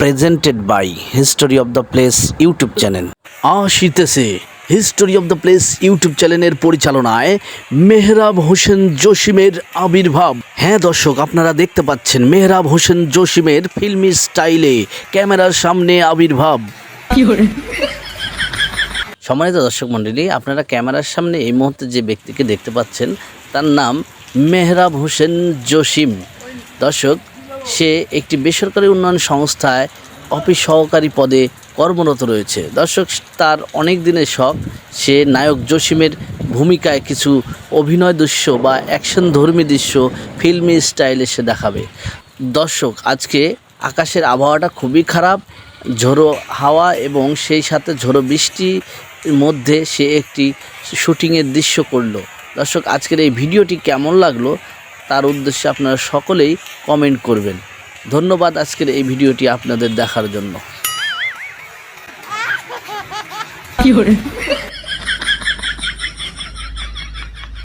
Presented by history of the place YouTube channel আসিতেছে history of the place YouTube চ্যানেলের পরিচালনায় মেহরাব হোসেন জসিমের আবির্ভাব। হ্যাঁ দর্শক আপনারা দেখতে পাচ্ছেন মেহরাব হোসেন জসিমের ফিল্মি স্টাইলে ক্যামেরার সামনে আবির্ভাব। সম্মানিত দর্শক মণ্ডলী আপনারা ক্যামেরার সামনে এই মুহূর্তে যে ব্যক্তিকে দেখতে পাচ্ছেন তার নাম মেহরাব হোসেন জসিম। দর্শক সে একটি বেসরকারি উন্নয়ন সংস্থায় অফিস সহকারী পদে কর্মরত রয়েছে। দর্শক, তার অনেক দিনের শখ, সে নায়ক জসিমের ভূমিকায় কিছু অভিনয় দৃশ্য বা অ্যাকশন ধর্মী দৃশ্য ফিল্মি স্টাইলে সে দেখাবে। দর্শক, আজকে আকাশের আবহাওয়াটা খুবই খারাপ, ঝোড়ো হাওয়া এবং সেই সাথে ঝোড়ো বৃষ্টির মধ্যে সে একটি শুটিংয়ের দৃশ্য করল। দর্শক, আজকের এই ভিডিওটি কেমন লাগল? তার উদ্দেশ্যে আপনারা সকলেই কমেন্ট করবেন। ধন্যবাদ আজকের এই ভিডিওটি আপনাদের দেখার জন্য। 有人，